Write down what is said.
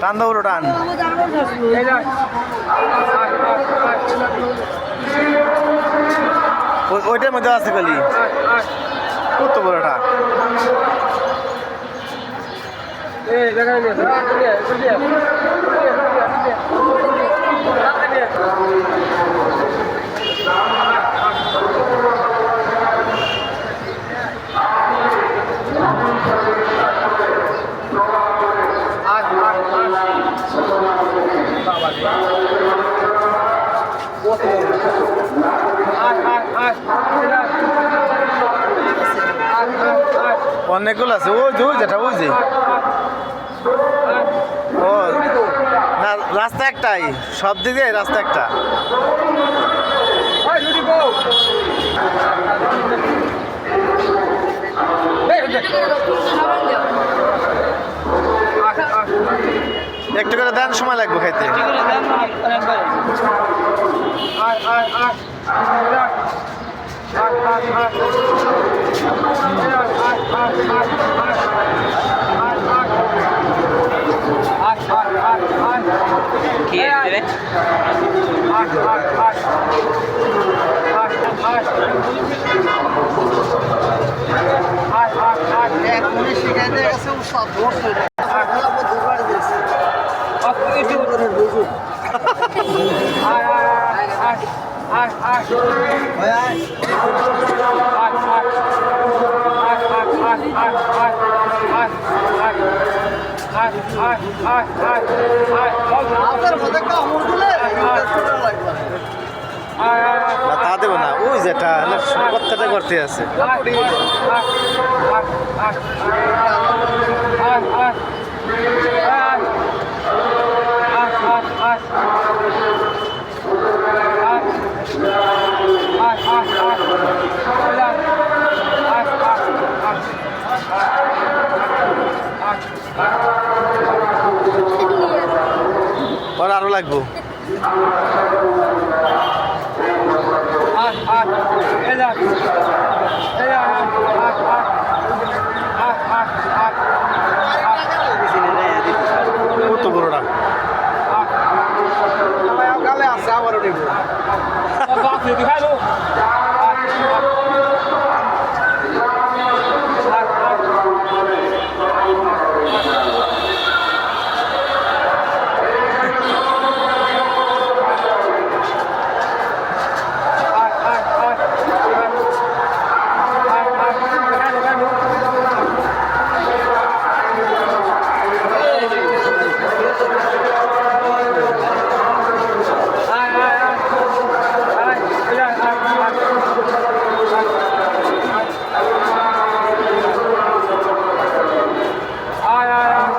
টান দাও টান। ওইটার মধ্যে আছে খালি। কত বড়টা অনেকগুলো আছে। ওই যে যেটা ওই যে। ও, না, রাস্তা একটাই। সব দিকে রাস্তা একটা। একটু করে দেন, সময় লাগবে খাইতে। না তা দেবো না ওই যেটা প্রত্যেকটা করতে আছে পরে আরও লাগবো। কত বড়টা আমারও নেব।